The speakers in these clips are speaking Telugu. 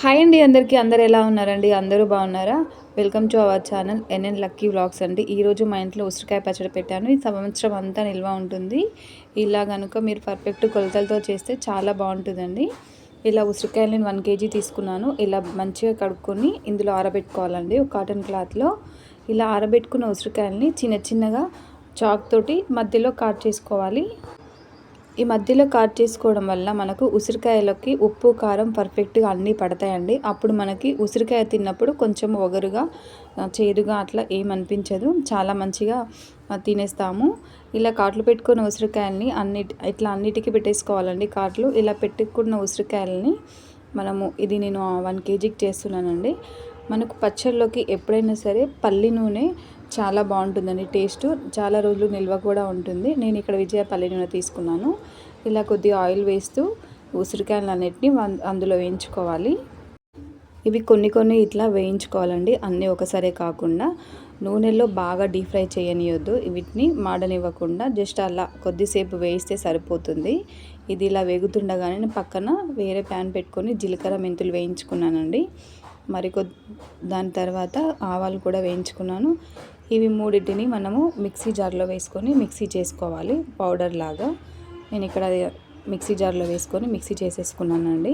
హాయ్ అండి అందరికీ అందరు ఎలా ఉన్నారండి? అందరూ బాగున్నారా? Welcome to our channel NN lucky vlogs అండి. ఈరోజు మా ఇంట్లో ఉసిరికాయ పచ్చడి పెట్టాను. ఈ సంవత్సరం అంతా నిల్వ ఉంటుంది. ఇలా కనుక మీరు పర్ఫెక్ట్ కొలతలతో చేస్తే చాలా బాగుంటుందండి. ఇలా ఉసిరికాయలు నేను వన్ కేజీ తీసుకున్నాను. ఇలా మంచిగా కడుక్కొని ఇందులో ఆరబెట్టుకోవాలండి. ఒక కాటన్ క్లాత్లో ఇలా ఆరబెట్టుకున్న ఉసిరికాయలని చిన్న చిన్నగా చాక్ తోటి మధ్యలో కట్ చేసుకోవాలి. ఈ మధ్యలో కాట్ చేసుకోవడం వల్ల మనకు ఉసిరికాయలకి ఉప్పు కారం పర్ఫెక్ట్గా అన్నీ పడతాయండి. అప్పుడు మనకి ఉసిరికాయ తిన్నప్పుడు కొంచెం ఒగరుగా చేదుగా అట్లా ఏమనిపించదు చాలా మంచిగా తినేస్తాము. ఇలా కాట్లు పెట్టుకున్న ఉసిరికాయలని అన్నిటి ఇట్లా అన్నిటికీ పెట్టేసుకోవాలండి కాట్లు. ఇలా పెట్టుకున్న ఉసిరికాయలని మనము ఇది నేను వన్ కేజీకి చేస్తున్నానండి. మనకు పచ్చళ్ళలోకి ఎప్పుడైనా సరే పల్లి నూనె చాలా బాగుంటుందండి టేస్ట్. చాలా రోజులు నిల్వ కూడా ఉంటుంది. నేను ఇక్కడ విజయ పల్లి నూనె తీసుకున్నాను. ఇలా కొద్దిగా ఆయిల్ వేస్తూ ఉసిరికాయలు అన్నిటిని అందులో వేయించుకోవాలి. ఇవి కొన్ని కొన్ని ఇట్లా వేయించుకోవాలండి. అన్నీ ఒకసారి కాకుండా నూనెలో బాగా డీప్ ఫ్రై చేయనియొద్దు. వీటిని మాడనివ్వకుండా జస్ట్ అలా కొద్దిసేపు వేయిస్తే సరిపోతుంది. ఇది ఇలా వేగుతుండగానే పక్కన వేరే ప్యాన్ పెట్టుకొని జీలకర్ర మెంతులు వేయించుకున్నానండి. మరి దాని తర్వాత ఆవాలు కూడా వేయించుకున్నాను. ఇవి మూడింటిని మనము మిక్సీ జార్లో వేసుకొని మిక్సీ చేసుకోవాలి పౌడర్ లాగా. నేను ఇక్కడ మిక్సీ జార్లో వేసుకొని మిక్సీ చేసేసుకున్నానండి.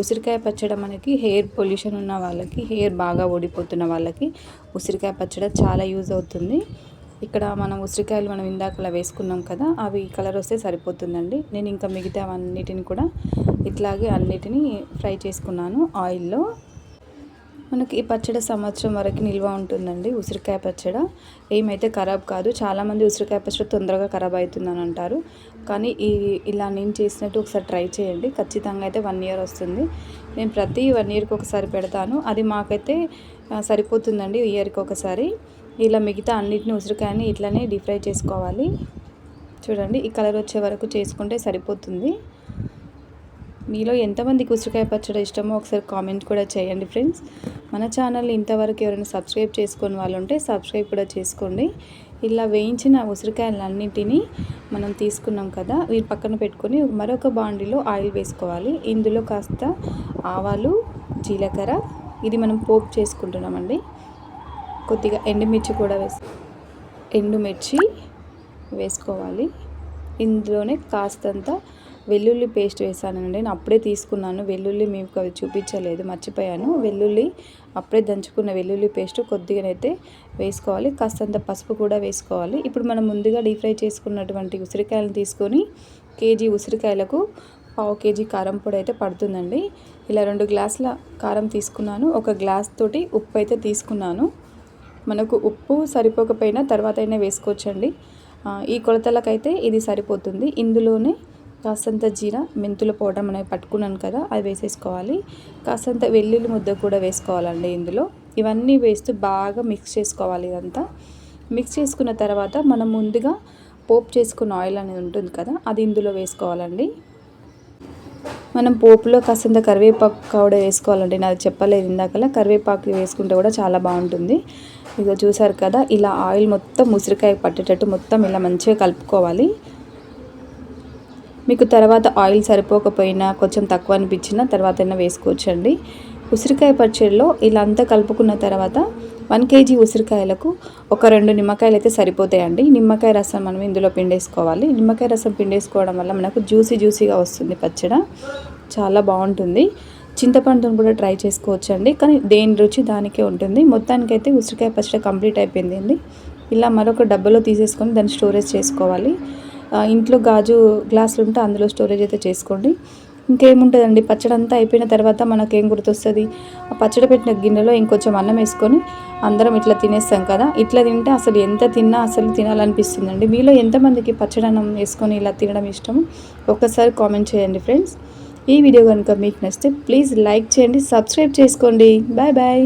ఉసిరికాయ పచ్చడి మనకి హెయిర్ పొల్యూషన్ ఉన్న వాళ్ళకి హెయిర్ బాగా ఓడిపోతున్న వాళ్ళకి ఉసిరికాయ పచ్చడి చాలా యూజ్ అవుతుంది. ఇక్కడ మనం ఉసిరికాయలు మనం ఇందాకలా వేసుకున్నాం కదా అవి కలర్ వస్తే సరిపోతుందండి. నేను ఇంకా మిగతా అన్నిటిని కూడా ఇట్లాగే అన్నిటిని ఫ్రై చేసుకున్నాను ఆయిల్లో. మనకి ఈ పచ్చడి సంవత్సరం వరకు నిల్వ ఉంటుందండి. ఉసిరికాయ పచ్చడి. ఏమైతే ఖరాబ్ కాదు చాలామంది ఉసిరికాయ పచ్చడి తొందరగా ఖరాబ్ అవుతుందని అంటారు. కానీ ఈ ఇలా నేను చేసినట్టు ఒకసారి ట్రై చేయండి. ఖచ్చితంగా అయితే వన్ ఇయర్ వస్తుంది. నేను ప్రతి వన్ ఇయర్కి ఒకసారి పెడతాను. అది మాకైతే సరిపోతుందండి ఇయర్కి ఒకసారి. ఇలా మిగతా అన్నిటిని ఉసిరికాయని ఇట్లానే డీప్ ఫ్రై చేసుకోవాలి. చూడండి ఈ కలర్ వచ్చే వరకు చేసుకుంటే సరిపోతుంది. మీలో ఎంతమందికి ఉసిరికాయ పచ్చడి ఇష్టమో ఒకసారి కామెంట్ కూడా చేయండి ఫ్రెండ్స్ మన ఛానల్ని ఇంతవరకు ఎవరైనా సబ్స్క్రైబ్ చేసుకుని వాళ్ళు ఉంటే సబ్స్క్రైబ్ కూడా చేసుకోండి. ఇలా వేయించిన ఉసిరికాయలన్నింటినీ మనం తీసుకున్నాం కదా వీరి పక్కన పెట్టుకొని మరొక బాండిలో ఆయిల్ వేసుకోవాలి. ఇందులో కాస్త ఆవాలు జీలకర్ర ఇది మనం పోపు చేసుకుంటున్నామండి. కొద్దిగా ఎండుమిర్చి కూడా వేసు ఎండుమిర్చి వేసుకోవాలి. ఇందులోనే కాస్తంత వెల్లుల్లి పేస్ట్ వేసానండి. నేను అప్పుడే తీసుకున్నాను. వెల్లుల్లి మీకు అవి చూపించలేదు మర్చిపోయాను. వెల్లుల్లి అప్పుడే దంచుకున్న వెల్లుల్లి పేస్ట్ కొద్దిగానైతే వేసుకోవాలి. కాస్తంత పసుపు కూడా వేసుకోవాలి. ఇప్పుడు మనం ముందుగా డీప్ ఫ్రై చేసుకున్నటువంటి ఉసిరికాయలను తీసుకొని కేజీ ఉసిరికాయలకు పావు కేజీ కారం పొడి అయితే పడుతుందండి. ఇలా రెండు గ్లాసుల కారం తీసుకున్నాను. ఒక గ్లాస్ తోటి ఉప్పు అయితే తీసుకున్నాను. మనకు ఉప్పు సరిపోకపోయినా తర్వాత అయినా వేసుకోవచ్చండి. ఈ కొలతలకైతే ఇది సరిపోతుంది. ఇందులోనే కాస్తంత జీర మెంతుల పౌడర్ మనం పట్టుకున్నాను కదా అది వేసేసుకోవాలి. కాస్తంత వెల్లుల్లి ముద్ద కూడా వేసుకోవాలండి ఇందులో. ఇవన్నీ వేస్తూ బాగా మిక్స్ చేసుకోవాలి ఇదంతా. మిక్స్ చేసుకున్న తర్వాత మనం ముందుగా పోపు చేసుకున్న ఆయిల్ అనేది ఉంటుంది కదా అది ఇందులో వేసుకోవాలండి. మనం పోపులో కాస్తంత కరివేపాకు కూడా వేసుకోవాలండి. నాది చెప్పలేదు ఇందాకలా. కరివేపాకు వేసుకుంటే కూడా చాలా బాగుంటుంది. ఇక చూసారు కదా ఇలా ఆయిల్ మొత్తం ఉసిరికాయ పట్టేటట్టు మొత్తం ఇలా మంచిగా కలుపుకోవాలి. మీకు తర్వాత ఆయిల్ సరిపోకపోయినా కొంచెం తక్కువ అనిపించిన తర్వాత అయినా వేసుకోవచ్చండి. ఉసిరికాయ పచ్చడిలో ఇలా అంతా కలుపుకున్న తర్వాత వన్ కేజీ ఉసిరికాయలకు ఒక రెండు నిమ్మకాయలు అయితే సరిపోతాయండి. నిమ్మకాయ రసం మనం ఇందులో పిండేసుకోవాలి. నిమ్మకాయ రసం పిండేసుకోవడం వల్ల మనకు జ్యూసీ జ్యూసీగా వస్తుంది పచ్చడి. చాలా బాగుంటుంది. చింతపండును కూడా ట్రై చేసుకోవచ్చండి. కానీ దేని రుచి దానికే ఉంటుంది. మొత్తానికైతే ఉసిరికాయ పచ్చడి కంప్లీట్ అయిపోయింది ఇలా మరొక డబ్బాలో తీసేసుకొని దాన్ని స్టోరేజ్ చేసుకోవాలి. ఇంట్లో గాజు గ్లాసులు ఉంటే అందులో స్టోరేజ్ అయితే చేసుకోండి. ఇంకేముంటుందండి? పచ్చడి అంతా అయిపోయిన తర్వాత మనకేం గుర్తొస్తుంది? ఆ పచ్చడి పెట్టిన గిన్నెలో ఇంకొంచెం అన్నం వేసుకొని అందరం ఇట్లా తినేస్తాం కదా? ఇట్లా తింటే అసలు ఎంత తిన్నా అసలు తినాలనిపిస్తుందండి. మీలో ఎంతమందికి పచ్చడి అన్నం వేసుకొని ఇలా తినడం ఇష్టం ఒక్కసారి కామెంట్ చేయండి ఫ్రెండ్స్. ఈ వీడియో కనుక మీకు నచ్చితే ప్లీజ్ లైక్ చేయండి సబ్స్క్రైబ్ చేసుకోండి. Bye bye.